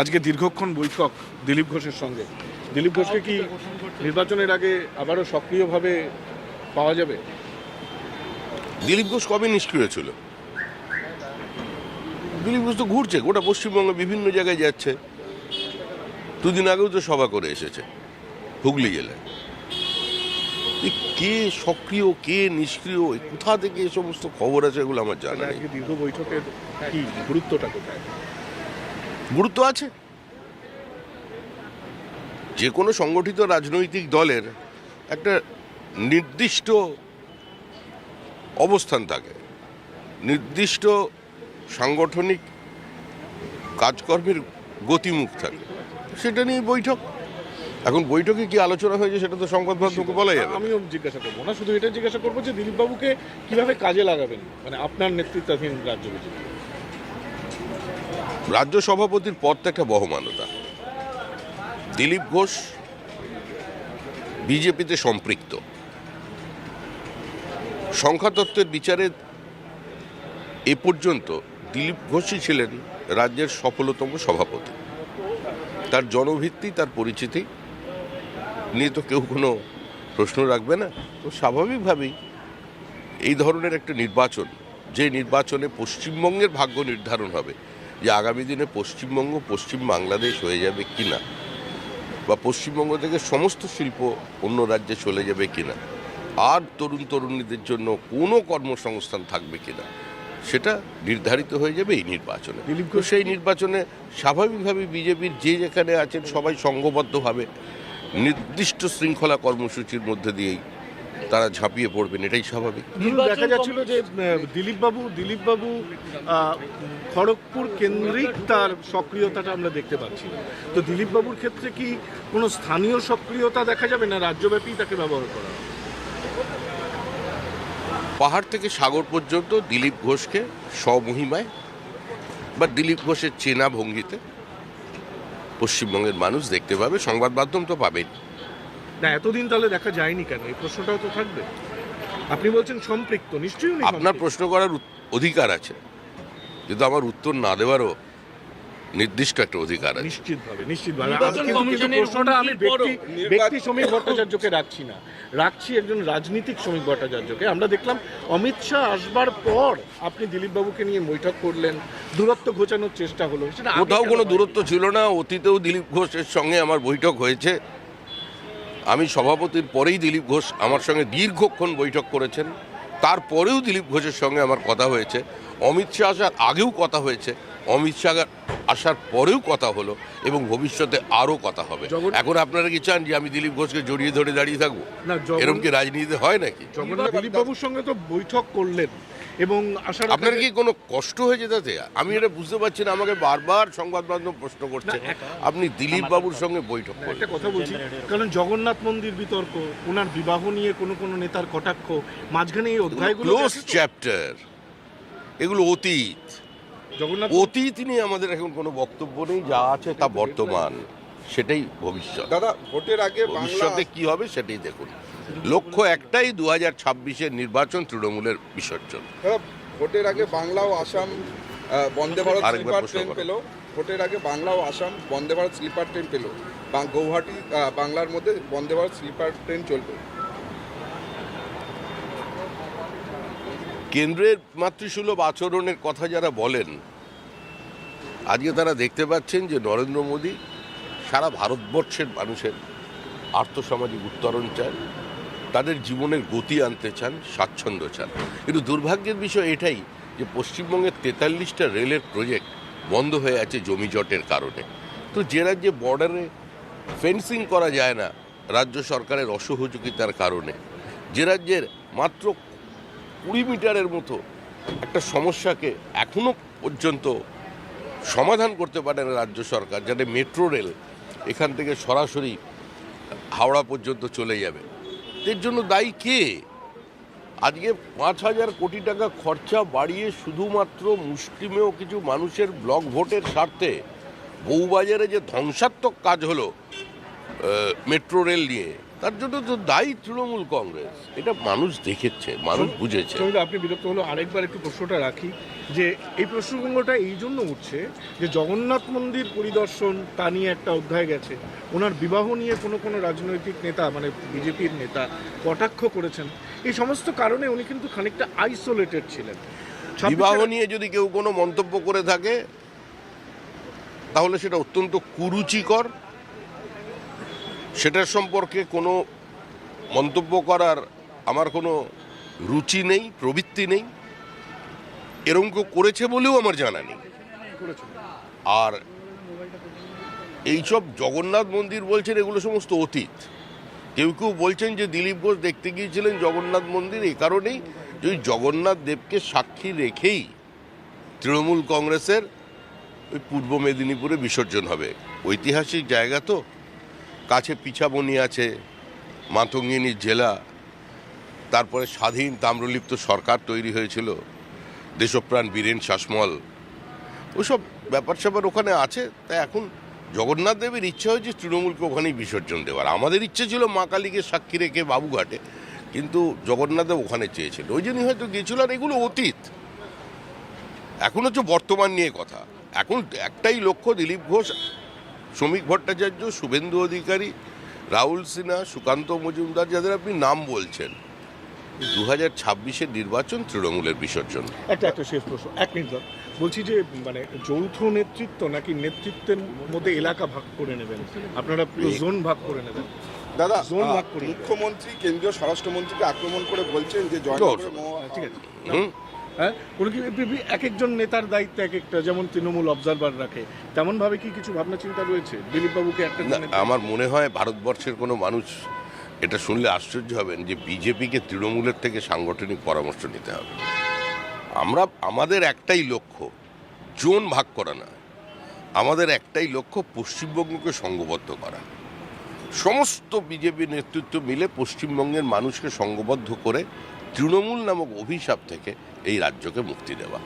আজকে দীর্ঘক্ষণ বৈঠক দিলীপ ঘোষের সঙ্গে। দিলীপ ঘোষকে কি নির্বাচনের আগে আবারও সক্রিয়ভাবে পাওয়া যাবে? দিলীপ ঘোষ কবে নিষ্ক্রিয় ছিল? দিলীপ ঘোষ তো ঘুরছে গোটা পশ্চিমবঙ্গে বিভিন্ন জায়গায় যাচ্ছে। দুদিন আগেও তো সভা করে এসেছে হুগলি জেলায়। কে সক্রিয় কে নিষ্ক্রিয় কোথা থেকে এ সমস্ত খবর আছে এগুলো আমার জানা নেই। আজকে দীর্ঘ বৈঠকের কি গুরুত্বটা কোথায়? গুরুত্ব আছে? যে কোনো সংগঠিত রাজনৈতিক দলের একটা নির্দিষ্ট অবস্থান থাকে। নির্দিষ্ট সাংগঠনিক কাজকর্মের গতিমুখ থাকে। সেটা নিয়ে বৈঠক। এখন বৈঠকে কি আলোচনা হয়েছে সেটা তো সংবাদ মাধ্যমকে বলা যাবে। আমিও জিজ্ঞাসা করব না, শুধু এটা জিজ্ঞাসা করব যে দিলীপ বাবুকে কীভাবে কাজে লাগাবেন? মানে আপনার নেতৃত্বাধীন রাজ্য বিজেপি। রাজ্য সভাপতির পদটা একটা বহমানতা। দিলীপ ঘোষ বিজেপিতে সম্পৃক্ত। সংখ্যাতত্ত্বের বিচারে এ পর্যন্ত দিলীপ ঘোষই ছিলেন রাজ্যের সফলতম সভাপতি। তার জনভিত্তি, তার পরিচিতি নিয়ে তো কেউ কোনো প্রশ্ন রাখবে না। তো স্বাভাবিকভাবেই এই ধরনের একটা নির্বাচন, যে নির্বাচনে পশ্চিমবঙ্গের ভাগ্য নির্ধারণ হবে যে আগামী দিনে পশ্চিমবঙ্গ পশ্চিম বাংলাদেশ হয়ে যাবে কিনা বা পশ্চিমবঙ্গ থেকে সমস্ত শিল্প অন্য রাজ্যে চলে যাবে কিনা? আর তরুণ তরুণীদের জন্য কোনো কর্মসংস্থান থাকবে কিনা? সেটা নির্ধারিত হয়ে যাবে এই নির্বাচনে। সেই নির্বাচনে স্বাভাবিকভাবে বিজেপির যে যেখানে আছেন সবাই সংঘবদ্ধভাবে নির্দিষ্ট শৃঙ্খলা কর্মসূচির মধ্যে দিয়েই তারা ঝাঁপিয়ে পড়বেন এটাই স্বাভাবিক। দেখা যাচ্ছিল যে দিলীপ বাবু দিলীপ বাবু খড়গপুর কেন্দ্রিক তার সক্রিয়তাটা আমরা দেখতে পাচ্ছি। তো দিলীপ বাবুর ক্ষেত্রে কি কোনো স্থানীয় সক্রিয়তা দেখা যাবে না রাজ্যব্যাপী তাকে ব্যবহার করা? হবে? পাহাড় থেকে সাগর পর্যন্ত দিলীপ ঘোষকে স্বমহিমায় বা দিলীপ ঘোষের চেনা ভঙ্গিতে পশ্চিমবঙ্গের মানুষ দেখতে পাবে সংবাদ মাধ্যম তো পাবেন না এতদিন তাহলে দেখা যায়নি কেন? এই প্রশ্নটাও তো থাকবে। আপনি বলছেন সম্পৃক্ত নিশ্চয়ই আপনার প্রশ্ন করার অধিকার আছে। কিন্তু আমার উত্তর না দেওয়ারও নির্দিষ্ট একটা অধিকার আছে। নিশ্চিতভাবে নিশ্চিতভাবে। প্রশ্নটা আমি ব্যক্তি ব্যক্তি শ্রমিক ভট্টাচার্যকে রাখছি না। রাখছি একজন রাজনীতিক শ্রমিক ভট্টাচার্যকে। আমরা দেখলাম অমিত শাহ আসবার পর আপনি দিলীপ বাবুকে নিয়ে বৈঠক করলেন। দূরত্ব ঘোচানোর চেষ্টা হলো। সেটা কোথাও কোনো দূরত্ব ছিল না। অতীতেও দিলীপ ঘোষের সঙ্গে আমার বৈঠক হয়েছে। আমি সভাপতির পরেই দিলীপ ঘোষ আমার সঙ্গে দীর্ঘক্ষণ বৈঠক করেছেন। তারপরেও দিলীপ ঘোষের সঙ্গে আমার কথা হয়েছে। অমিত শাহ আসার আগেও কথা হয়েছে। অমিত শাহ আসার পরেও কথা হলো এবং ভবিষ্যতে আরও কথা হবে। এখন আপনারা কি চান যে আমি দিলীপ ঘোষকে জড়িয়ে ধরে দাঁড়িয়ে থাকব? এরকম কি রাজনীতিতে হয় নাকি? জগন্নাথ দিলীপ বাবুর সঙ্গে তো বৈঠক করলেন। এবং আসার আপনার কি কোনো কষ্ট হয়েছে তাতে আমি এটা বুঝতে পারছি না আমাকে বারবার সংবাদ মাধ্যম প্রশ্ন করছে। আপনি দিলীপ বাবুর সঙ্গে বৈঠক একটা কথা বলছি কারণ জগন্নাথ মন্দির বিতর্ক ওনার বিবাহ নিয়ে কোনো কোনো নেতার কটাক্ষ মাঝখানে এই অধ্যায়গুলো ক্লোজ চ্যাপ্টার এগুলো অতীত। জগন্নাথ অতীত নিয়ে আমাদের এখন কোনো বক্তব্য নেই যা আছে তা বর্তমান সেটাই ভবিষ্যৎ। দাদা ভোটের আগে ভবিষ্যতে কি হবে সেটাই দেখুন। লক্ষ্য একটাই দু হাজার ছাব্বিশের নির্বাচন তৃণমূলের বিসর্জন। ভোটের আগে বাংলা ও আসাম বন্দে ভারত স্লিপার ট্রেন। পেল। ভোটের আগে বাংলা ও আসাম বন্দে ভারত স্লিপার ট্রেন পেল। গৌহাটি বাংলার মধ্যে বন্দে ভারত স্লিপার ট্রেন চলবে। কেন্দ্রের মাতৃসুলভ আচরণের কথা যারা বলেন আজকে তারা দেখতে পাচ্ছেন যে নরেন্দ্র মোদী সারা ভারতবর্ষের মানুষের আর্থসামাজিক উত্তরণ চান তাদের জীবনের গতি আনতে চান, স্বাচ্ছন্দ্য চান। কিন্তু দুর্ভাগ্যের বিষয় এটাই যে পশ্চিমবঙ্গের তেতাল্লিশটা রেলের প্রজেক্ট বন্ধ হয়ে আছে জমি জটের কারণে। তো যে রাজ্যে বর্ডারে ফেন্সিং করা যায় না, রাজ্য সরকারের অসহযোগিতার কারণে। যে রাজ্যের মাত্র কুড়ি মিটারের মতো একটা সমস্যাকে এখনও পর্যন্ত সমাধান করতে পারে না রাজ্য সরকার, যাতে মেট্রো রেল এখান থেকে সরাসরি হাওড়া পর্যন্ত চলে যাবে। এর জন্য দায়ী কে? আজকে পাঁচ হাজার কোটি টাকা খরচা বাড়িয়ে শুধুমাত্র মুসলিমেও কিছু মানুষের ব্লক ভোটের স্বার্থে বউবাজারে যে ধ্বংসাত্মক কাজ হলো মেট্রো রেল নিয়ে। তার জন্য তো দায়ী তৃণমূল কংগ্রেস। এটা মানুষ দেখেছে মানুষ বুঝেছে। আপনি বিরক্ত হলো আরেকবার একটু প্রশ্নটা রাখি যে এই প্রসঙ্গটা এই জন্য উঠছে যে জগন্নাথ মন্দির পরিদর্শন তা নিয়ে একটা অধ্যায় গেছে। ওনার বিবাহ নিয়ে কোনো কোনো রাজনৈতিক নেতা মানে বিজেপির নেতা কটাক্ষ করেছেন। এই সমস্ত কারণে উনি কিন্তু খানিকটা আইসোলেটেড ছিলেন। বিবাহ নিয়ে যদি কেউ কোনো মন্তব্য করে থাকে তাহলে সেটা অত্যন্ত কুরুচিকর সেটার সম্পর্কে কোনো মন্তব্য করার আমার কোনো রুচি নেই, প্রবৃত্তি নেই। এরকম কেউ করেছে বলেও আমার জানা নেই। আর এইসব জগন্নাথ মন্দির বলছেন এগুলো সমস্ত অতীত। কেউ কেউ বলছেন যে দিলীপ ঘোষ দেখতে গিয়েছিলেন জগন্নাথ মন্দির এই কারণেই যে জগন্নাথ দেবকে সাক্ষী রেখেই তৃণমূল কংগ্রেসের, ওই পূর্ব মেদিনীপুরে বিসর্জন হবে। ঐতিহাসিক জায়গা তো। কাছে পিছাবনি আছে মাতঙ্গিনী জেলা। তারপরে স্বাধীন তাম্রলিপ্ত সরকার তৈরি হয়েছিল, দেশপ্রাণ বীরেন শাসমল। ওসব ব্যাপার স্যাপার ওখানে আছে তাই এখন জগন্নাথ দেবের ইচ্ছা হয়েছে তৃণমূলকে ওখানেই বিসর্জন দেওয়ার। আমাদের ইচ্ছে ছিল মা কালীকে সাক্ষী রেখে বাবুঘাটে, কিন্তু জগন্নাথ দেব ওখানে চেয়েছিল। ওই জন্যই হয়তো গিয়েছিল, আর এগুলো অতীত। এখন হচ্ছে বর্তমান নিয়ে কথা। এখন একটাই লক্ষ্য, দিলীপ ঘোষ শ্রমিক ভট্টাচার্য শুভেন্দু অধিকারী রাহুল সিনহা সুকান্ত মজুমদার যাদের আপনি নাম বলছেন দু হাজার ছাব্বিশের নির্বাচন তৃণমূলের বিসর্জন। একটা একটা শেষ প্রশ্ন এক মিনিট। বলছি যে মানে যৌথ নেতৃত্ব নাকি নেতৃত্বের মধ্যে এলাকা ভাগ করে নেবেন? আপনারা পুরো জোন ভাগ করে নেবেন। দাদা জোন ভাগ করে মুখ্যমন্ত্রী কেন্দ্রীয় স্বরাষ্ট্রমন্ত্রীকে আক্রমণ করে বলছেন যে মহ- ঠিক আছে। হুম? হ্যাঁ? কোনো কি এক একজন নেতার দায়িত্ব এক একটা যেমন তৃণমূল অবজারভার রাখে তেমন ভাবে কি কিছু ভাবনা চিন্তা রয়েছে? দিলীপ বাবুকে একটা আমার মনে হয় ভারতবর্ষের কোনো মানুষ এটা শুনলে আশ্চর্য হবেন যে বিজেপিকে তৃণমূলের থেকে সাংগঠনিক পরামর্শ নিতে হবে। আমরা আমাদের একটাই লক্ষ্য জোন ভাগ করা না। আমাদের একটাই লক্ষ্য পশ্চিমবঙ্গকে সংঘবদ্ধ করা। সমস্ত বিজেপি নেতৃত্ব মিলে পশ্চিমবঙ্গের মানুষকে সংঘবদ্ধ করে তৃণমূল নামক অভিশাপ থেকে এই রাজ্যকে মুক্তি দেওয়া।